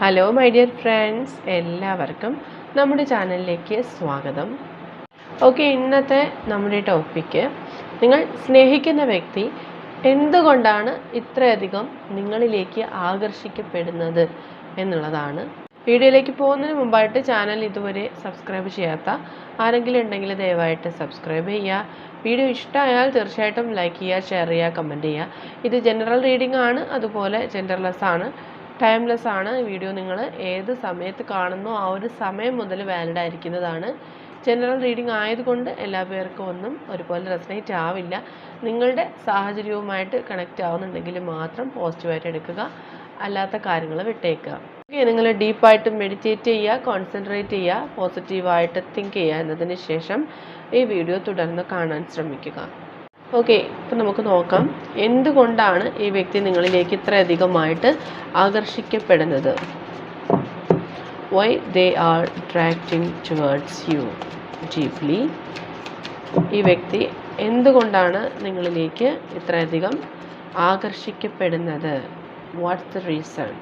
Hello my dear friends എല്ലാവർക്കും നമ്മുടെ ചാനലിലേക്ക് സ്വാഗതം. ഓക്കെ ഇന്നത്തെ നമ്മുടെ ടോപ്പിക്ക് നിങ്ങൾ സ്നേഹിക്കുന്ന വ്യക്തി എന്തുകൊണ്ടാണ് ഇത്രയധികം നിങ്ങളിലേക്ക് ആകർഷിക്കപ്പെടുന്നത് എന്നുള്ളതാണ്. വീഡിയോയിലേക്ക് പോകുന്നതിന് മുമ്പായിട്ട് ചാനൽ ഇതുവരെ സബ്സ്ക്രൈബ് ചെയ്യാത്ത ആരെങ്കിലും ഉണ്ടെങ്കിൽ ദയവായിട്ട് സബ്സ്ക്രൈബ് ചെയ്യുക. വീഡിയോ ഇഷ്ടമായാൽ തീർച്ചയായിട്ടും ലൈക്ക് ചെയ്യുക ഷെയർ ചെയ്യുക കമന്റ് ചെയ്യുക. ഇത് ജനറൽ റീഡിംഗ് ആണ് അതുപോലെ ജെൻഡർലെസ് ആണ്. ടൈംലെസ് ആണ് വീഡിയോ നിങ്ങൾ ഏത് സമയത്ത് കാണുന്നോ ആ ഒരു സമയം മുതൽ വാലിഡ് ആയിരിക്കുന്നതാണ്. ജനറൽ റീഡിംഗ് ആയതുകൊണ്ട് എല്ലാ പേർക്കും ഒന്നും ഒരുപോലെ റെസനേറ്റ് ആവില്ല. നിങ്ങളുടെ സാഹചര്യവുമായിട്ട് കണക്റ്റ് ആവുന്നുണ്ടെങ്കിൽ മാത്രം പോസിറ്റീവായിട്ട് എടുക്കുക. അല്ലാത്ത കാര്യങ്ങൾ വിട്ടേക്കുക. ഓക്കെ നിങ്ങൾ ഡീപ്പായിട്ട് മെഡിറ്റേറ്റ് ചെയ്യുക കോൺസെൻട്രേറ്റ് ചെയ്യുക പോസിറ്റീവായിട്ട് തിങ്ക് ചെയ്യുക എന്നതിന് ശേഷം ഈ വീഡിയോ തുടർന്ന് കാണാൻ ശ്രമിക്കുക. ഓക്കെ ഇപ്പം നമുക്ക് നോക്കാം. എന്തുകൊണ്ടാണ് ഈ വ്യക്തി നിങ്ങളിലേക്ക് ഇത്രയധികമായിട്ട് ആകർഷിക്കപ്പെടുന്നത്? Why they are attracting towards you deeply ഈ വ്യക്തി എന്തുകൊണ്ടാണ് നിങ്ങളിലേക്ക് ഇത്രയധികം ആകർഷിക്കപ്പെടുന്നത്? What's the reason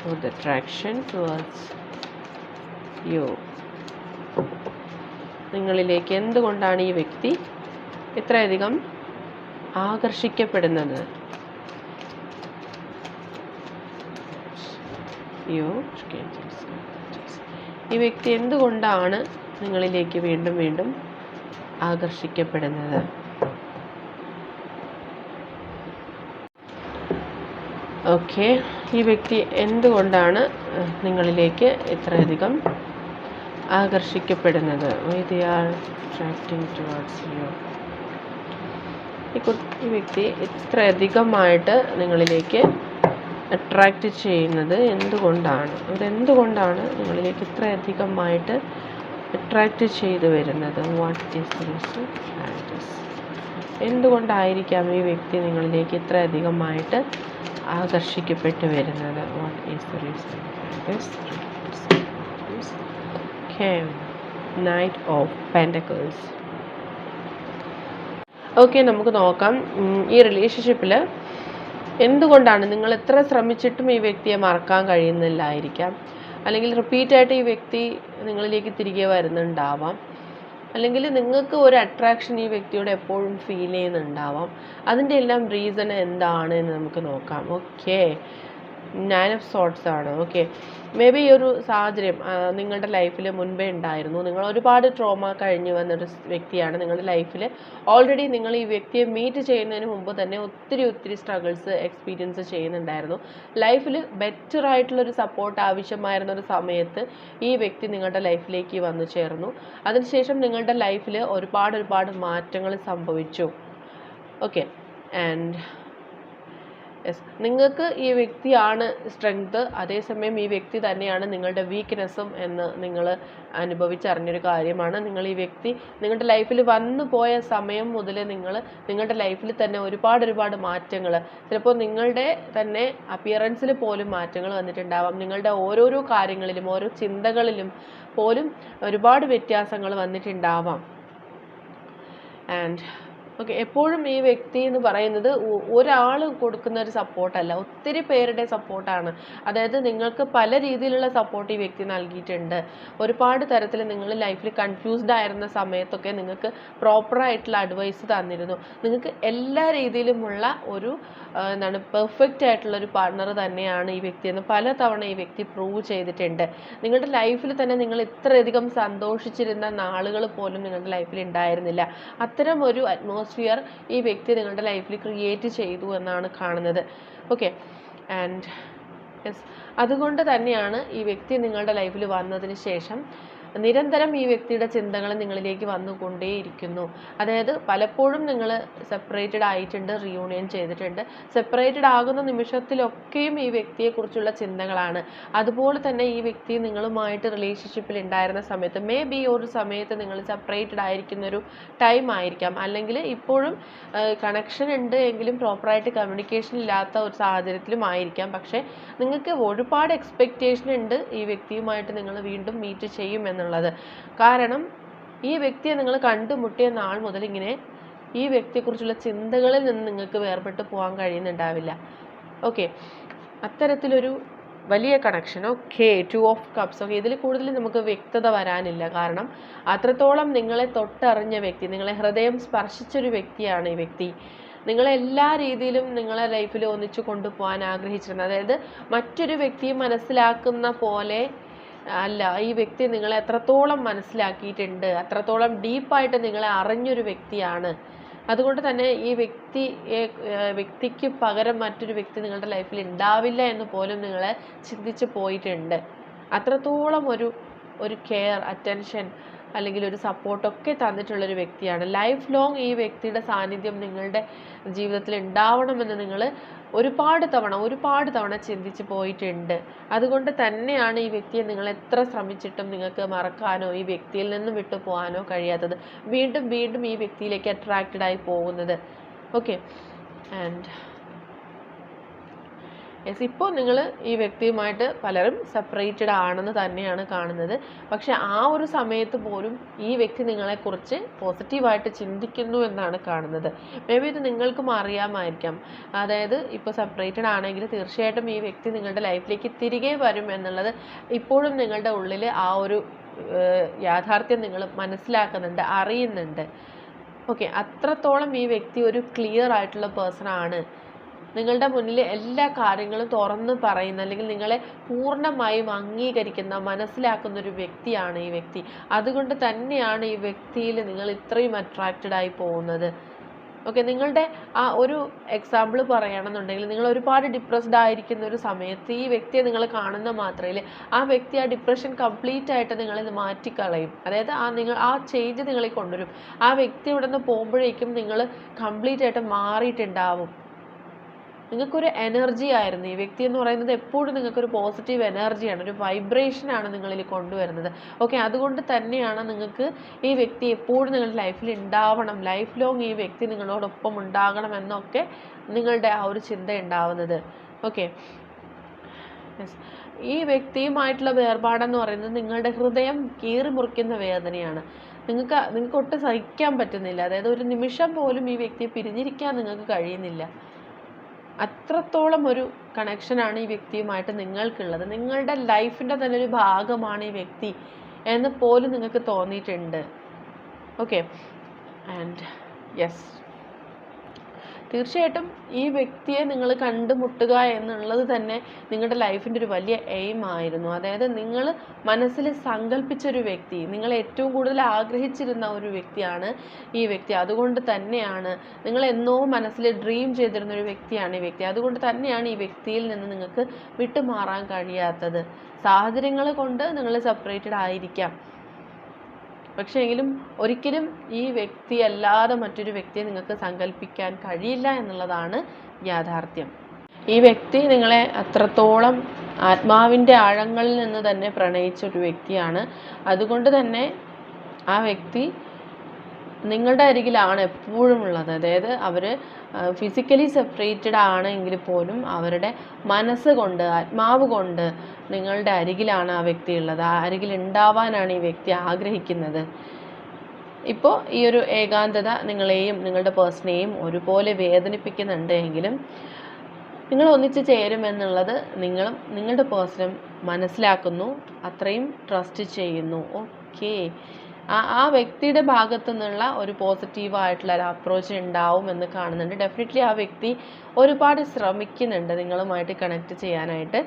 for the attraction towards you നിങ്ങളിലേക്ക് എന്തുകൊണ്ടാണ് ഈ വ്യക്തി ഇത്രയധികം ആകർഷിക്കപ്പെടുന്നത്? ഈ വ്യക്തി എന്തുകൊണ്ടാണ് നിങ്ങളിലേക്ക് വീണ്ടും വീണ്ടും ആകർഷിക്കപ്പെടുന്നത്? ഓക്കെ ഈ വ്യക്തി എന്തുകൊണ്ടാണ് നിങ്ങളിലേക്ക് ഇത്രയധികം ആകർഷിക്കപ്പെടുന്നത്. വൈ ദേ ടുവേർഡ്സ് യു ഈ ഈ വ്യക്തി ഇത്രയധികമായിട്ട് നിങ്ങളിലേക്ക് അട്രാക്റ്റ് ചെയ്യുന്നത് എന്തുകൊണ്ടാണ്? അതെന്തുകൊണ്ടാണ് നിങ്ങളിലേക്ക് ഇത്രയധികമായിട്ട് അട്രാക്റ്റ് ചെയ്തു വരുന്നത്? വാട്ട് ഈസ് റീസൺ എന്തുകൊണ്ടായിരിക്കാം ഈ വ്യക്തി നിങ്ങളിലേക്ക് ഇത്രയധികമായിട്ട് ആകർഷിക്കപ്പെട്ട് വരുന്നത്? What is reason okay knight of pentacles okay നമുക്ക് നോക്കാം. ഈ റിലേഷൻഷിപ്പിൽ എന്തുകൊണ്ടാണ് നിങ്ങൾ എത്ര ശ്രമിച്ചിട്ടും ഈ വ്യക്തിയെ മറക്കാൻ കഴിയുന്നില്ലായിരിക്കാം? അല്ലെങ്കിൽ റിപ്പീറ്റായിട്ട് ഈ വ്യക്തി നിങ്ങളിലേക്ക് തിരികെ വരുന്നുണ്ടാവാം. അല്ലെങ്കിൽ നിങ്ങൾക്ക് ഒരു അട്രാക്ഷൻ ഈ വ്യക്തിയോട് എപ്പോഴും ഫീൽ ചെയ്യുന്നുണ്ടാവാം. അതിന്റെ എല്ലാം റീസൺ എന്താണ് എന്ന് നമുക്ക് നോക്കാം. ഓക്കെ നയൻ ഓഫ് സോട്ട്സ് ആണ്. ഓക്കെ മേ ബി ഈ ഒരു സാഹചര്യം നിങ്ങളുടെ ലൈഫിൽ മുൻപേ ഉണ്ടായിരുന്നു. നിങ്ങൾ ഒരുപാട് ട്രോമ കഴിഞ്ഞ് വന്നൊരു വ്യക്തിയാണ് നിങ്ങളുടെ ലൈഫിൽ ഓൾറെഡി നിങ്ങൾ ഈ വ്യക്തിയെ മീറ്റ് ചെയ്യുന്നതിന് മുമ്പ് തന്നെ ഒത്തിരി ഒത്തിരി സ്ട്രഗിൾസ് എക്സ്പീരിയൻസ് ചെയ്യുന്നുണ്ടായിരുന്നു. ലൈഫിൽ ബെറ്റർ ആയിട്ടുള്ളൊരു സപ്പോർട്ട് ആവശ്യമായിരുന്ന ഒരു സമയത്ത് ഈ വ്യക്തി നിങ്ങളുടെ ലൈഫിലേക്ക് വന്നു ചേർന്നു. അതിനുശേഷം നിങ്ങളുടെ ലൈഫിൽ ഒരുപാട് ഒരുപാട് മാറ്റങ്ങൾ സംഭവിച്ചു. ഓക്കെ ആൻഡ് യെസ് നിങ്ങൾക്ക് ഈ വ്യക്തിയാണ് സ്ട്രെങ്ത് അതേസമയം ഈ വ്യക്തി തന്നെയാണ് നിങ്ങളുടെ വീക്ക്നെസ്സും എന്ന് നിങ്ങൾ അനുഭവിച്ചറിഞ്ഞൊരു കാര്യമാണ്. നിങ്ങൾ ഈ വ്യക്തി നിങ്ങളുടെ ലൈഫിൽ വന്നു പോയ സമയം മുതൽ നിങ്ങൾ നിങ്ങളുടെ ലൈഫിൽ തന്നെ ഒരുപാട് ഒരുപാട് മാറ്റങ്ങൾ. ചിലപ്പോൾ നിങ്ങളുടെ തന്നെ അപ്പിയറൻസിൽ പോലും മാറ്റങ്ങൾ വന്നിട്ടുണ്ടാവാം. നിങ്ങളുടെ ഓരോരോ കാര്യങ്ങളിലും ഓരോ ചിന്തകളിലും പോലും ഒരുപാട് വ്യത്യാസങ്ങൾ വന്നിട്ടുണ്ടാവാം. ആൻഡ് ഓക്കെ എപ്പോഴും ഈ വ്യക്തി എന്ന് പറയുന്നത് ഒരാൾ കൊടുക്കുന്ന ഒരു സപ്പോർട്ടല്ല. ഒത്തിരി പേരുടെ സപ്പോർട്ടാണ്. അതായത് നിങ്ങൾക്ക് പല രീതിയിലുള്ള സപ്പോർട്ട് ഈ വ്യക്തി നൽകിയിട്ടുണ്ട്. ഒരുപാട് തരത്തിൽ നിങ്ങൾ ലൈഫിൽ കൺഫ്യൂസ്ഡ് ആയിരുന്ന സമയത്തൊക്കെ നിങ്ങൾക്ക് പ്രോപ്പറായിട്ടുള്ള അഡ്വൈസ് തന്നിരുന്നു. നിങ്ങൾക്ക് എല്ലാ രീതിയിലുമുള്ള ഒരു എന്താണ് പെർഫെക്റ്റ് ആയിട്ടുള്ള ഒരു പാർട്ണർ തന്നെയാണ് ഈ വ്യക്തി എന്ന് പല തവണ ഈ വ്യക്തി പ്രൂവ് ചെയ്തിട്ടുണ്ട്. നിങ്ങളുടെ ലൈഫിൽ തന്നെ നിങ്ങൾ ഇത്രയധികം സന്തോഷിച്ചിരുന്ന നാളുകൾ പോലും നിങ്ങളുടെ ലൈഫിൽ ഉണ്ടായിരുന്നില്ല. അത്തരം ഒരു അറ്റ്മോസ്ഫിയർ ഈ വ്യക്തി നിങ്ങളുടെ ലൈഫിൽ ക്രിയേറ്റ് ചെയ്തു എന്നാണ് കാണുന്നത്. ഓക്കെ ആൻഡ് യെസ് അതുകൊണ്ട് തന്നെയാണ് ഈ വ്യക്തി നിങ്ങളുടെ ലൈഫിൽ വന്നതിന് ശേഷം നിരന്തരം ഈ വ്യക്തിയുടെ ചിന്തകൾ നിങ്ങളിലേക്ക് വന്നുകൊണ്ടേയിരിക്കുന്നു. അതായത് പലപ്പോഴും നിങ്ങൾ സെപ്പറേറ്റഡ് ആയിട്ടുണ്ട് റിയൂണിയൻ ചെയ്തിട്ടുണ്ട്. സെപ്പറേറ്റഡ് ആകുന്ന നിമിഷത്തിലൊക്കെയും ഈ വ്യക്തിയെക്കുറിച്ചുള്ള ചിന്തകളാണ്. അതുപോലെ തന്നെ ഈ വ്യക്തി നിങ്ങളുമായിട്ട് റിലേഷൻഷിപ്പിൽ ഉണ്ടായിരുന്ന സമയത്ത് മേ ബി ഒരു സമയത്ത് നിങ്ങൾ സെപ്പറേറ്റഡ് ആയിരിക്കുന്ന ഒരു ടൈം ആയിരിക്കാം. അല്ലെങ്കിൽ ഇപ്പോഴും കണക്ഷൻ ഉണ്ട് എങ്കിലും പ്രോപ്പറായിട്ട് കമ്മ്യൂണിക്കേഷൻ ഇല്ലാത്ത ഒരു സാഹചര്യത്തിലും ആയിരിക്കാം. പക്ഷേ നിങ്ങൾക്ക് ഒരുപാട് എക്സ്പെക്റ്റേഷൻ ഉണ്ട് ഈ വ്യക്തിയുമായിട്ട് നിങ്ങൾ വീണ്ടും മീറ്റ് ചെയ്യും എന്നുള്ളത് കാരണം ഈ വ്യക്തിയെ നിങ്ങൾ കണ്ടുമുട്ടിയ നാൾ മുതൽ ഇങ്ങനെ ഈ വ്യക്തിയെക്കുറിച്ചുള്ള ചിന്തകളിൽ നിന്ന് നിങ്ങൾക്ക് വേർപെട്ട് പോകാൻ കഴിയുന്നുണ്ടാവില്ല. ഓക്കെ. അത്തരത്തിലൊരു വലിയ connection okay two of cups okay ഇതിൽ കൂടുതൽ നമുക്ക് വ്യക്തത വരാനില്ല. കാരണം അത്രത്തോളം നിങ്ങളെ തൊട്ടറിഞ്ഞ വ്യക്തി നിങ്ങളെ ഹൃദയം സ്പർശിച്ചൊരു വ്യക്തിയാണ് ഈ വ്യക്തി. നിങ്ങളെ എല്ലാ രീതിയിലും നിങ്ങളെ ലൈഫിൽ ഒന്നിച്ചു കൊണ്ടുപോകാൻ ആഗ്രഹിച്ചിരുന്നത്. അതായത് മറ്റൊരു വ്യക്തിയെ മനസ്സിലാക്കുന്ന പോലെ അല്ല ഈ വ്യക്തി നിങ്ങളെ എത്രത്തോളം മനസ്സിലാക്കിയിട്ടുണ്ട് അത്രത്തോളം ഡീപ്പായിട്ട് നിങ്ങളെ അറിഞ്ഞൊരു വ്യക്തിയാണ്. അതുകൊണ്ട് തന്നെ ഈ വ്യക്തി വ്യക്തിക്ക് പകരം മറ്റൊരു വ്യക്തി നിങ്ങളുടെ ലൈഫിൽ ഉണ്ടാവില്ല എന്ന് പോലും നിങ്ങളെ ചിന്തിച്ച് പോയിട്ടുണ്ട്. അത്രത്തോളം ഒരു ഒരു കെയർ അറ്റൻഷൻ അല്ലെങ്കിൽ ഒരു സപ്പോർട്ടൊക്കെ തന്നിട്ടുള്ളൊരു വ്യക്തിയാണ്. ലൈഫ് ലോങ് ഈ വ്യക്തിയുടെ സാന്നിധ്യം നിങ്ങളുടെ ജീവിതത്തിൽ ഉണ്ടാവണമെന്ന് നിങ്ങൾ ഒരുപാട് തവണ ഒരുപാട് തവണ ചിന്തിച്ച് പോയിട്ടുണ്ട്. അതുകൊണ്ട് തന്നെയാണ് ഈ വ്യക്തിയെ നിങ്ങൾ എത്ര ശ്രമിച്ചിട്ടും നിങ്ങൾക്ക് മറക്കാനോ ഈ വ്യക്തിയിൽ നിന്നും വിട്ടു പോകാനോ കഴിയാത്തത്. വീണ്ടും വീണ്ടും ഈ വ്യക്തിയിലേക്ക് അട്രാക്റ്റഡ് ആയി പോകുന്നത്. ഓക്കെ ആൻഡ് യെസ് ഇപ്പോൾ നിങ്ങൾ ഈ വ്യക്തിയുമായിട്ട് പലരും സെപ്പറേറ്റഡ് ആണെന്ന് തന്നെയാണ് കാണുന്നത്. പക്ഷെ ആ ഒരു സമയത്ത് പോലും ഈ വ്യക്തി നിങ്ങളെക്കുറിച്ച് പോസിറ്റീവായിട്ട് ചിന്തിക്കുന്നു എന്നാണ് കാണുന്നത്. മേ ബി ഇത് നിങ്ങൾക്കും അറിയാമായിരിക്കാം. അതായത് ഇപ്പോൾ സെപ്പറേറ്റഡ് ആണെങ്കിൽ തീർച്ചയായിട്ടും ഈ വ്യക്തി നിങ്ങളുടെ ലൈഫിലേക്ക് തിരികെ വരും എന്നുള്ളത് ഇപ്പോഴും നിങ്ങളുടെ ഉള്ളിൽ ആ ഒരു യാഥാർത്ഥ്യം നിങ്ങൾ മനസ്സിലാക്കുന്നുണ്ട് അറിയുന്നുണ്ട്. ഓക്കെ അത്രത്തോളം ഈ വ്യക്തി ഒരു ക്ലിയർ ആയിട്ടുള്ള പേഴ്സൺ ആണ്. നിങ്ങളുടെ മുന്നിൽ എല്ലാ കാര്യങ്ങളും തുറന്ന് പറയുന്ന അല്ലെങ്കിൽ നിങ്ങളെ പൂർണമായും അംഗീകരിക്കുന്ന മനസ്സിലാക്കുന്ന ഒരു വ്യക്തിയാണ് ഈ വ്യക്തി. അതുകൊണ്ട് തന്നെയാണ് ഈ വ്യക്തിയിൽ നിങ്ങൾ ഇത്രയും അട്രാക്റ്റഡ് ആയി പോകുന്നത്. ഓക്കെ നിങ്ങളുടെ ആ ഒരു എക്സാമ്പിൾ പറയുകയാണെന്നുണ്ടെങ്കിൽ നിങ്ങൾ ഒരുപാട് ഡിപ്രസ്ഡ് ആയിരിക്കുന്ന ഒരു സമയത്ത് ഈ വ്യക്തിയെ നിങ്ങൾ കാണുന്ന മാത്രയിൽ ആ വ്യക്തി ആ ഡിപ്രഷൻ കംപ്ലീറ്റ് ആയിട്ട് നിങ്ങളിൽ മാറ്റിക്കളയും. അതായത് ആ നിങ്ങൾ ആ ചേഞ്ച് നിങ്ങളെ കൊണ്ടുവരും. ആ വ്യക്തി ഇവിടെ നിന്ന് പോകുമ്പോഴേക്കും നിങ്ങൾ കംപ്ലീറ്റ് ആയിട്ട് മാറിയിട്ടുണ്ടാവും. നിങ്ങൾക്കൊരു എനർജി ആയിരുന്നു. ഈ വ്യക്തി എന്ന് പറയുന്നത് എപ്പോഴും നിങ്ങൾക്കൊരു പോസിറ്റീവ് എനർജിയാണ് ഒരു വൈബ്രേഷനാണ് നിങ്ങളിൽ കൊണ്ടുവരുന്നത്. ഓക്കെ അതുകൊണ്ട് തന്നെയാണ് നിങ്ങൾക്ക് ഈ വ്യക്തി എപ്പോഴും നിങ്ങളുടെ ലൈഫിൽ ഉണ്ടാവണം. ലൈഫ് ലോങ് ഈ വ്യക്തി നിങ്ങളോടൊപ്പം ഉണ്ടാകണം എന്നൊക്കെ നിങ്ങളുടെ ആ ഒരു ചിന്ത ഉണ്ടാവുന്നത്. ഓക്കെ ഈ വ്യക്തിയുമായിട്ടുള്ള വേർപാടെന്ന് പറയുന്നത് നിങ്ങളുടെ ഹൃദയം കീറി മുറിക്കുന്ന വേദനയാണ്. നിങ്ങൾക്ക് നിങ്ങൾക്ക് ഒട്ടും സഹിക്കാൻ പറ്റുന്നില്ല. അതായത് ഒരു നിമിഷം പോലും ഈ വ്യക്തിയെ പിരിഞ്ഞിരിക്കാൻ നിങ്ങൾക്ക് കഴിയുന്നില്ല. അത്രത്തോളം ഒരു കണക്ഷനാണ് ഈ വ്യക്തിയുമായിട്ട് നിങ്ങൾക്കുള്ളത്. നിങ്ങളുടെ ലൈഫിന്റെ തന്നെ ഒരു ഭാഗമാണ് ഈ വ്യക്തി എന്ന് പോലും നിങ്ങൾക്ക് തോന്നിയിട്ടുണ്ട്. ഓക്കെ ആൻഡ് യെസ് തീർച്ചയായിട്ടും ഈ വ്യക്തിയെ നിങ്ങൾ കണ്ടുമുട്ടുക എന്നുള്ളത് തന്നെ നിങ്ങളുടെ ലൈഫിന്റെ ഒരു വലിയ എയിം ആയിരുന്നു. അതായത് നിങ്ങൾ മനസ്സിൽ സങ്കല്പിച്ചൊരു വ്യക്തി നിങ്ങൾ ഏറ്റവും കൂടുതൽ ആഗ്രഹിച്ചിരുന്ന ഒരു വ്യക്തിയാണ് ഈ വ്യക്തി. അതുകൊണ്ട് തന്നെയാണ് നിങ്ങൾ എന്നോ മനസ്സിൽ ഡ്രീം ചെയ്തിരുന്ന ഒരു വ്യക്തിയാണ് ഈ വ്യക്തി. അതുകൊണ്ട് തന്നെയാണ് ഈ വ്യക്തിയിൽ നിന്ന് നിങ്ങൾക്ക് വിട്ടുമാറാൻ കഴിയാത്തത്. സാഹചര്യങ്ങൾ കൊണ്ട് നിങ്ങൾ സെപ്പറേറ്റഡ് ആയിരിക്കാം. പക്ഷേ എങ്കിലും ഒരിക്കലും ഈ വ്യക്തി അല്ലാതെ മറ്റൊരു വ്യക്തിയെ നിങ്ങൾക്ക് സങ്കല്പിക്കാൻ കഴിയില്ല എന്നുള്ളതാണ് യാഥാർത്ഥ്യം. ഈ വ്യക്തി നിങ്ങളെ അത്രത്തോളം ആത്മാവിന്റെ ആഴങ്ങളിൽ നിന്ന് തന്നെ പ്രണയിച്ച ഒരു വ്യക്തിയാണ്. അതുകൊണ്ട് തന്നെ ആ വ്യക്തി നിങ്ങളുടെ അരികിലാണ് എപ്പോഴും ഉള്ളത്. അതായത് അവർ ഫിസിക്കലി സെപ്പറേറ്റഡ് ആണെങ്കിൽ പോലും അവരുടെ മനസ്സ് കൊണ്ട് ആത്മാവ് കൊണ്ട് നിങ്ങളുടെ അരികിലാണ് ആ വ്യക്തി ഉള്ളത്. ആ അരികിൽ ഉണ്ടാവാനാണ് ഈ വ്യക്തി ആഗ്രഹിക്കുന്നത്. ഇപ്പോൾ ഈ ഒരു ഏകാന്തത നിങ്ങളെയും നിങ്ങളുടെ പേഴ്സണെയും ഒരുപോലെ വേദനിപ്പിക്കുന്നുണ്ട് എങ്കിലും നിങ്ങൾ ഒന്നിച്ച് ചേരുമെന്നുള്ളത് നിങ്ങളും നിങ്ങളുടെ പേഴ്സണും മനസ്സിലാക്കുന്നു. അത്രയും ട്രസ്റ്റ് ചെയ്യുന്നു. ഓക്കേ ആ ആ വ്യക്തിയുടെ ഭാഗത്തു നിന്നുള്ള ഒരു പോസിറ്റീവായിട്ടുള്ള ഒരു അപ്രോച്ച് ഉണ്ടാവും എന്ന് കാണുന്നുണ്ട്. ഡെഫിനറ്റ്ലി ആ വ്യക്തി ഒരുപാട് ശ്രമിക്കുന്നുണ്ട് നിങ്ങളുമായിട്ട് കണക്ട് ചെയ്യാനായിട്ട്.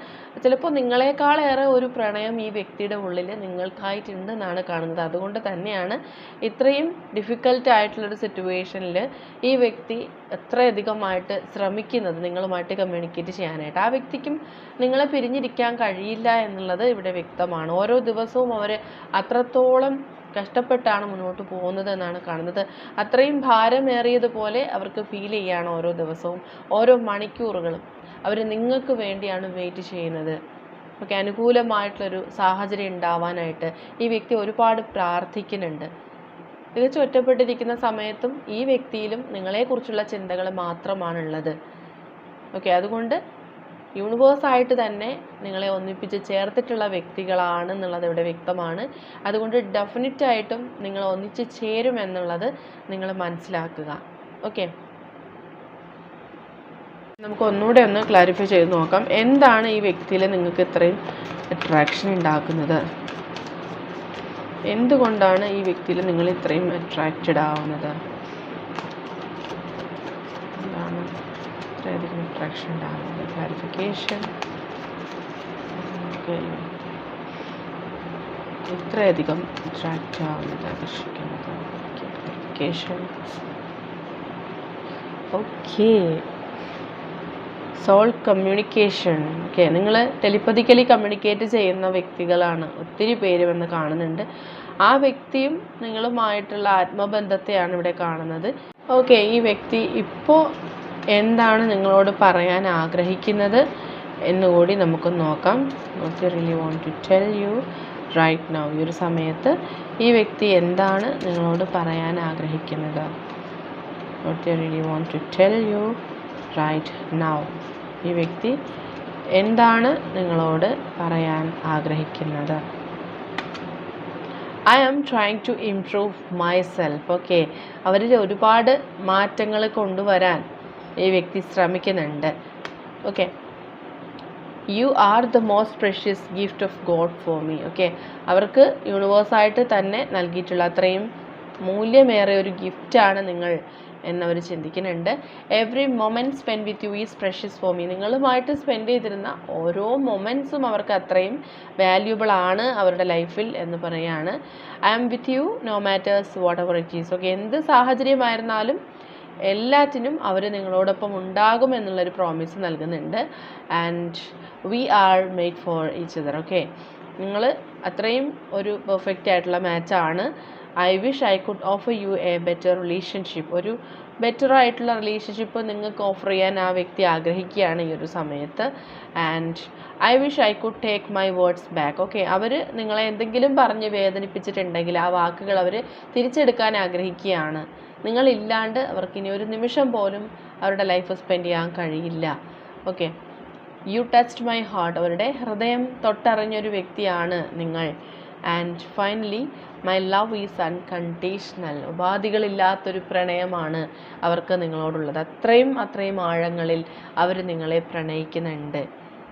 ചിലപ്പോൾ നിങ്ങളെക്കാളേറെ ഒരു പ്രണയം ഈ വ്യക്തിയുടെ ഉള്ളിൽ നിങ്ങൾക്കായിട്ടുണ്ടെന്നാണ് കാണുന്നത്. അതുകൊണ്ട് തന്നെയാണ് ഇത്രയും ഡിഫിക്കൽട്ട് ആയിട്ടുള്ളൊരു സിറ്റുവേഷനിൽ ഈ വ്യക്തി എത്രയധികമായിട്ട് ശ്രമിക്കുന്നത് നിങ്ങളുമായിട്ട് കമ്മ്യൂണിക്കേറ്റ് ചെയ്യാനായിട്ട്. ആ വ്യക്തിക്കും നിങ്ങളെ പിരിഞ്ഞിരിക്കാൻ കഴിയില്ല എന്നുള്ളത് ഇവിടെ വ്യക്തമാണ്. ഓരോ ദിവസവും അവർ അത്രത്തോളം കഷ്ടപ്പെട്ടാണ് മുന്നോട്ട് പോകുന്നത് എന്നാണ് കാണുന്നത്. അത്രയും ഭാരമേറിയതുപോലെ അവർക്ക് ഫീൽ ചെയ്യാണ് ഓരോ ദിവസവും ഓരോ മണിക്കൂറുകളും. അവർ നിങ്ങൾക്ക് വേണ്ടിയാണ് വെയിറ്റ് ചെയ്യുന്നത്. ഒക്കെ അനുകൂലമായിട്ടുള്ളൊരു സാഹചര്യം ഉണ്ടാവാനായിട്ട് ഈ വ്യക്തി ഒരുപാട് പ്രാർത്ഥിക്കുന്നുണ്ട്. തികച്ചും ഒറ്റപ്പെട്ടിരിക്കുന്ന സമയത്തും ഈ വ്യക്തിയിലും നിങ്ങളെക്കുറിച്ചുള്ള ചിന്തകൾ മാത്രമാണുള്ളത്. ഓക്കെ അതുകൊണ്ട് യൂണിവേഴ്സായിട്ട് തന്നെ നിങ്ങളെ ഒന്നിപ്പിച്ച് ചേർത്തിട്ടുള്ള വ്യക്തികളാണ് എന്നുള്ളത് ഇവിടെ വ്യക്തമാണ്. അതുകൊണ്ട് ഡെഫിനറ്റായിട്ടും നിങ്ങൾ ഒന്നിച്ച് ചേരുമെന്നുള്ളത് നിങ്ങൾ മനസ്സിലാക്കുക. ഓക്കെ നമുക്ക് ഒന്നുകൂടെ ഒന്ന് ക്ലാരിഫൈ ചെയ്ത് നോക്കാം. എന്താണ് ഈ വ്യക്തിയിൽ നിങ്ങൾക്ക് ഇത്രയും അട്രാക്ഷൻ ഉണ്ടാക്കുന്നത്? എന്തുകൊണ്ടാണ് ഈ വ്യക്തിയിൽ നിങ്ങൾ ഇത്രയും അട്രാക്റ്റഡ് ആവുന്നത് എന്താണ് ഇത്രയധികം അട്രാക്ഷൻ ഉണ്ടാകുന്നത്. ക്ലാരിഫിക്കേഷൻ ഇത്രയധികം അട്രാക്റ്റ് ആവുന്നത് ആകർഷിക്കുന്നത് clarification okay soul communication okay നിങ്ങൾ ടെലിപ്പതിക്കലി കമ്മ്യൂണിക്കേറ്റ് ചെയ്യുന്ന വ്യക്തികളാണ്. ഒത്തിരി പേര് വന്ന് കാണുന്നുണ്ട്. ആ വ്യക്തിയും നിങ്ങളുമായിട്ടുള്ള ആത്മബന്ധത്തെയാണ് ഇവിടെ കാണുന്നത്. ഓക്കെ ഈ വ്യക്തി ഇപ്പോൾ എന്താണ് നിങ്ങളോട് പറയാൻ ആഗ്രഹിക്കുന്നത് എന്നുകൂടി നമുക്ക് നോക്കാം. നോക്കി really want to tell you right now ഈ ഒരു സമയത്ത് ഈ വ്യക്തി എന്താണ് നിങ്ങളോട് പറയാൻ ആഗ്രഹിക്കുന്നത്? Not really want to tell you right now ഈ വ്യക്തി എന്താണ് നിങ്ങളോട് പറയാൻ ആഗ്രഹിക്കുന്നത്? I am trying to improve myself okay അവരിൽ ഒരുപാട് മാറ്റങ്ങൾ കൊണ്ടുവരാൻ ഈ വ്യക്തി ശ്രമിക്കുന്നുണ്ട്. Okay you are the most precious gift of God for me okay അവർക്ക് യൂണിവേഴ്സായിട്ട് തന്നെ നൽകിയിട്ടുള്ള അത്രയും മൂല്യമേറെ ഒരു ഗിഫ്റ്റാണ് നിങ്ങൾ എന്നവർ ചിന്തിക്കുന്നുണ്ട്. Every moment spend with you is precious for me നിങ്ങളുമായിട്ട് സ്പെൻഡ് ചെയ്തിരുന്ന ഓരോ മൊമെന്റ്സും അവർക്ക് അത്രയും വാല്യൂബിൾ ആണ് അവരുടെ ലൈഫിൽ എന്ന് പറയുകയാണ് I am with you no matters whatever it is okay എന്ത് സാഹചര്യമായിരുന്നാലും എല്ലാറ്റിനും അവർ നിങ്ങളോടൊപ്പം ഉണ്ടാകും എന്നുള്ളൊരു പ്രോമിസ് നൽകുന്നുണ്ട്. And we are made for each other okay നിങ്ങൾ അത്രയും ഒരു പെർഫെക്റ്റ് ആയിട്ടുള്ള മാച്ചാണ് I wish I could offer you a better relationship ഒരു ബെറ്റർ ആയിട്ടുള്ള റിലേഷൻഷിപ്പ് നിങ്ങൾക്ക് ഓഫർ ചെയ്യാൻ ആ വ്യക്തി ആഗ്രഹിക്കുകയാണ് ഈ ഒരു സമയത്ത്. And I wish I could take my words back okay അവർ നിങ്ങളെ എന്തെങ്കിലും പറഞ്ഞ് വേദനിപ്പിച്ചിട്ടുണ്ടെങ്കിൽ ആ വാക്കുകൾ അവർ തിരിച്ചെടുക്കാൻ ആഗ്രഹിക്കുകയാണ്. നിങ്ങളില്ലാണ്ട് അവർക്ക് ഇനി ഒരു നിമിഷം പോലും അവരുടെ ലൈഫ് സ്പെൻഡ് ചെയ്യാൻ കഴിയില്ല. Okay you touched my heart അവരുടെ ഹൃദയം തൊട്ടറിഞ്ഞൊരു വ്യക്തിയാണ് നിങ്ങൾ. And finally my love is unconditional ഉപാധികളില്ലാത്തൊരു പ്രണയമാണ് അവർക്ക് നിങ്ങളോടുള്ളത്. അത്രയും അത്രയും ആഴങ്ങളിൽ അവർ നിങ്ങളെ പ്രണയിക്കുന്നുണ്ട്.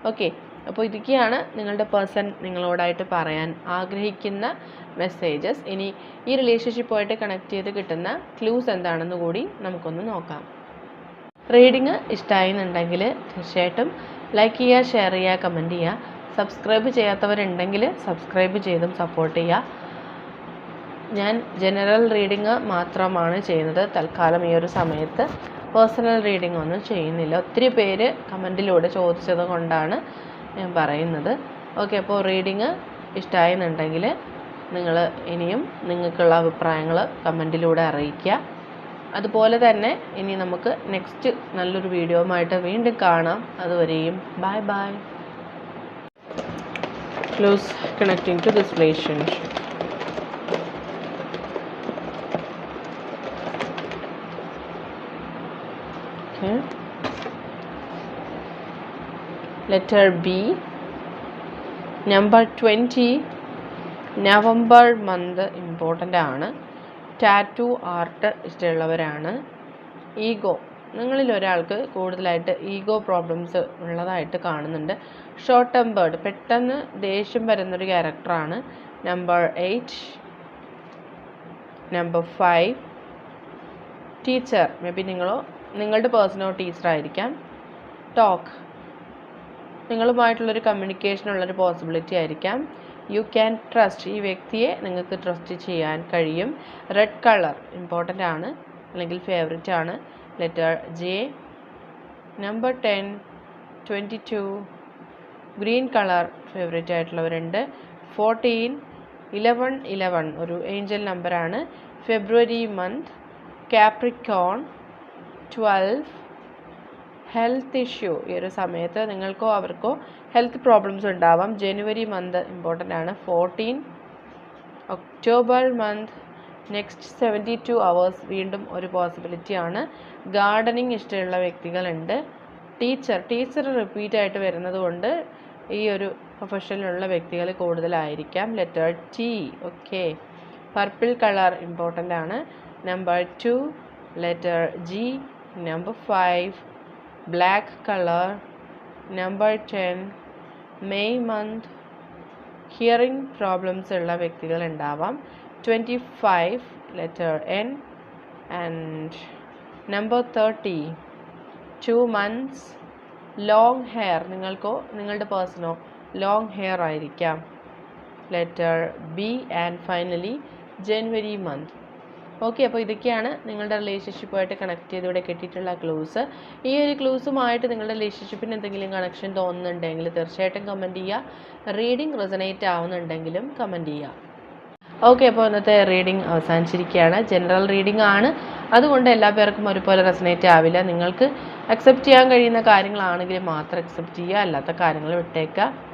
ഓക്കെ അപ്പോൾ ഇതൊക്കെയാണ് നിങ്ങളുടെ പേഴ്സൺ നിങ്ങളോടായിട്ട് പറയാൻ ആഗ്രഹിക്കുന്ന മെസ്സേജസ് ഇനി ഈ റിലേഷൻഷിപ്പുമായിട്ട് കണക്ട് ചെയ്ത് കിട്ടുന്ന ക്ലൂസ് എന്താണെന്ന് കൂടി നമുക്കൊന്ന് നോക്കാം. റീഡിങ് ഇഷ്ടമായിരുന്നുണ്ടെങ്കിൽ തീർച്ചയായിട്ടും ലൈക്ക് ചെയ്യുക ഷെയർ ചെയ്യുക കമന്റ് ചെയ്യുക. സബ്സ്ക്രൈബ് ചെയ്യാത്തവരുണ്ടെങ്കിൽ സബ്സ്ക്രൈബ് ചെയ്തും സപ്പോർട്ട് ചെയ്യുക ഞാൻ ജനറൽ റീഡിങ് മാത്രമാണ് ചെയ്യുന്നത്. തൽക്കാലം ഈ ഒരു സമയത്ത് പേഴ്സണൽ റീഡിംഗ് ഒന്നും ചെയ്യുന്നില്ല. ഒത്തിരി പേര് കമന്റിലൂടെ ചോദിച്ചത് കൊണ്ടാണ് ഞാൻ പറയുന്നത്. ഓക്കെ അപ്പോൾ റീഡിങ് ഇഷ്ടമായെന്നുണ്ടെങ്കിൽ നിങ്ങൾ ഇനിയും നിങ്ങൾക്കുള്ള അഭിപ്രായങ്ങൾ കമന്റിലൂടെ അറിയിക്കുക. അതുപോലെ തന്നെ ഇനി നമുക്ക് നെക്സ്റ്റ് നല്ലൊരു വീഡിയോയുമായിട്ട് വീണ്ടും കാണാം. അതുവരെയും bye bye close connecting to this relationship Okay. Letter B. Number 20. November month important ആണ് ടാറ്റു ആർട്ട് ഇഷ്ടമുള്ളവരാണ് ഈഗോ നിങ്ങളിൽ ഒരാൾക്ക് കൂടുതലായിട്ട് ഈഗോ പ്രോബ്ലംസ് ഉള്ളതായിട്ട് കാണുന്നുണ്ട്. ഷോർട്ട് ടെമ്പേർഡ് പെട്ടെന്ന് ദേഷ്യം വരുന്നൊരു ക്യാരക്ടറാണ് number eight number five teacher may be നിങ്ങളോ നിങ്ങളുടെ പേഴ്സണോ ടീച്ചറായിരിക്കാം ടോക്ക് നിങ്ങളുമായിട്ടുള്ളൊരു കമ്മ്യൂണിക്കേഷൻ ഉള്ളൊരു പോസിബിലിറ്റി ആയിരിക്കാം. യു ക്യാൻ ട്രസ്റ്റ് ഈ വ്യക്തിയെ നിങ്ങൾക്ക് ട്രസ്റ്റ് ചെയ്യാൻ കഴിയും. റെഡ് കളർ ഇമ്പോർട്ടന്റ് ആണ്. അല്ലെങ്കിൽ ഫേവററ്റ് ആണ്. Letter J number ten twenty two green colour favourite ആയിട്ടുള്ളവരുണ്ട്. Fourteen eleven eleven ഒരു ഏഞ്ചൽ നമ്പറാണ് February month Capricorn twelve health issue ഈ ഒരു സമയത്ത് നിങ്ങൾക്കോ അവർക്കോ ഹെൽത്ത് പ്രോബ്ലംസ് ഉണ്ടാവാം. ജനുവരി മന്ത് ഇമ്പോർട്ടന്റ് ആണ്. Fourteen October month next seventy two hours വീണ്ടും ഒരു പോസിബിലിറ്റി ആണ്. ഗാർഡനിങ് ഇഷ്ടമുള്ള വ്യക്തികളുണ്ട്. ടീച്ചർ ടീച്ചർ റിപ്പീറ്റ് ആയിട്ട് വരുന്നത് കൊണ്ട് ഈ ഒരു പ്രൊഫഷനിലുള്ള വ്യക്തികൾ കൂടുതലായിരിക്കാം. Letter T okay purple colour important ആണ്. Number two letter G number five black colour number ten May month hearing problems ഉള്ള വ്യക്തികൾ ഉണ്ടാവാം. Twenty letter N and number thirty two months long hair നിങ്ങൾക്കോ നിങ്ങളുടെ പേഴ്സണോ ലോങ് ഹെയർ ആയിരിക്കാം. Letter B and finally January month okay അപ്പോൾ ഇതൊക്കെയാണ് നിങ്ങളുടെ റിലേഷൻഷിപ്പുമായിട്ട് കണക്ട് ചെയ്തിവിടെ കിട്ടിയിട്ടുള്ള ക്ലൂസ് ഈ ഒരു ക്ലൂസുമായിട്ട് നിങ്ങളുടെ റിലേഷൻഷിപ്പിന് എന്തെങ്കിലും കണക്ഷൻ തോന്നുന്നുണ്ടെങ്കിൽ തീർച്ചയായിട്ടും കമന്റ് ചെയ്യുക. റീഡിംഗ് റെസനേറ്റ് ആവുന്നുണ്ടെങ്കിലും കമന്റ് ചെയ്യുക. ഓക്കെ അപ്പോൾ ഇന്നത്തെ റീഡിംഗ് അവസാനിച്ചിരിക്കുകയാണ്. ജനറൽ റീഡിംഗ് ആണ്. അതുകൊണ്ട് എല്ലാ പേർക്കും ഒരുപോലെ റെസനേറ്റ് ആവില്ല. നിങ്ങൾക്ക് അക്സെപ്റ്റ് ചെയ്യാൻ കഴിയുന്ന കാര്യങ്ങളാണെങ്കിൽ മാത്രം അക്സെപ്റ്റ് ചെയ്യുക. അല്ലാത്ത കാര്യങ്ങൾ വിട്ടേക്കുക.